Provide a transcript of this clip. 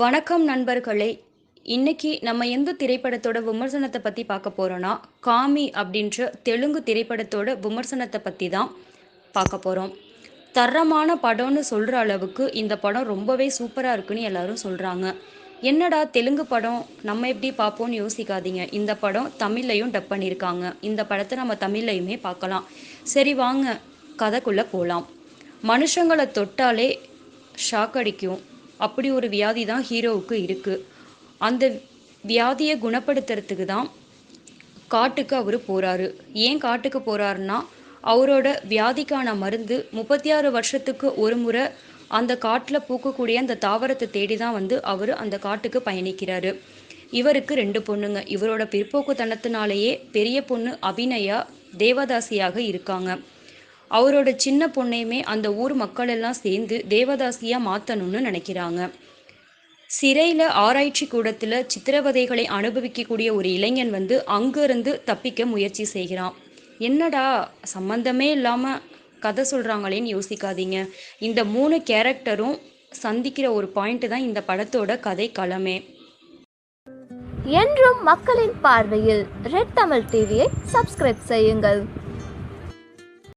வணக்கம் நண்பர்களே. இன்னைக்கு நம்ம எந்த திரைப்படத்தோட விமர்சனத்தை பற்றி பார்க்க போகிறோன்னா காமி அப்படின்ற தெலுங்கு திரைப்படத்தோட விமர்சனத்தை பற்றி தான் பார்க்க போகிறோம் தரமான படம்னு சொல்கிற அளவுக்கு இந்த படம் ரொம்பவே சூப்பராக இருக்குன்னு எல்லாரும் சொல்கிறாங்க என்னடா தெலுங்கு படம்? நம்ம எப்படி பார்ப்போம்னு யோசிக்காதீங்க. இந்த படம் தமிழ்லையும் டப் பண்ணியிருக்காங்க. இந்த படத்தை நம்ம தமிழ்லையுமே பார்க்கலாம். சரி வாங்க. கதைக்குள்ளே போகலாம் மனுஷங்களை தொட்டாலே ஷாக் அடிக்கும். அப்படி ஒரு வியாதி தான் ஹீரோவுக்கு இருக்குது அந்த வியாதியை குணப்படுத்துறதுக்கு தான் காட்டுக்கு அவர் போகிறாரு ஏன் காட்டுக்கு போகிறாருன்னா அவரோட வியாதிக்கான மருந்து முப்பத்தி ஆறு வருஷத்துக்கு ஒரு முறை அந்த காட்டில் பூக்கக்கூடிய அந்த தாவரத்தை தேடி தான் வந்து அவர் அந்த காட்டுக்கு பயணிக்கிறாரு. இவருக்கு ரெண்டு பொண்ணுங்க. இவரோட பிற்போக்குத்தனத்தினாலேயே பெரிய பொண்ணு அபிநயா தேவதாசியாக இருக்காங்க. அவரோட சின்ன பொண்ணையுமே அந்த ஊர் மக்கள் எல்லாம் சேர்ந்து தேவதாசியாக மாற்றணும்னு நினைக்கிறாங்க. சிறையில் ஆராய்ச்சி கூடத்தில் சித்திரவதைகளை அனுபவிக்கக்கூடிய ஒரு இளைஞன் வந்து அங்கிருந்து தப்பிக்க முயற்சி செய்கிறான். என்னடா சம்பந்தமே இல்லாமல் கதை சொல்கிறாங்களேன்னு யோசிக்காதீங்க. இந்த மூணு கேரக்டரும் சந்திக்கிற ஒரு பாயிண்ட் தான் இந்த படத்தோட கதை களமே. என்றும் மக்களின் பார்வையில் ரெட் தமிழ் டிவியை சப்ஸ்கிரைப் செய்யுங்கள்.